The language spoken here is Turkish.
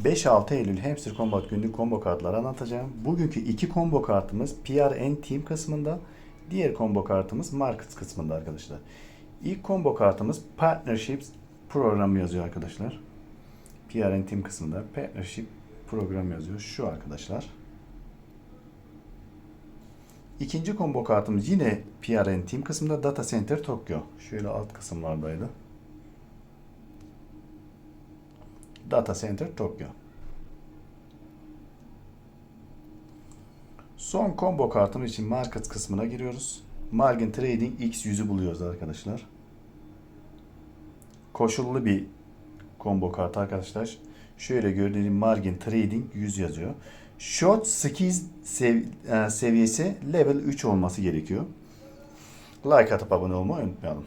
5-6 Eylül Hamster Combat günlük combo kartları anlatacağım. Bugünkü iki combo kartımız PRN Team kısmında. Diğer combo kartımız Markets kısmında arkadaşlar. İlk combo kartımız Partnerships programı yazıyor arkadaşlar. PRN Team kısmında Partnership program yazıyor. Şu arkadaşlar. İkinci combo kartımız yine PRN Team kısmında Data Center Tokyo. Şöyle alt kısımlardaydı. Data Center Tokyo. Son combo kartımız için market kısmına giriyoruz. Margin Trading X100'ü buluyoruz arkadaşlar. Koşullu bir combo kartı arkadaşlar. Şöyle gördüğünüz Margin Trading 100 yazıyor. Short Skills sev- e, seviyesi level 3 olması gerekiyor. Like atıp abone olmayı unutmayalım.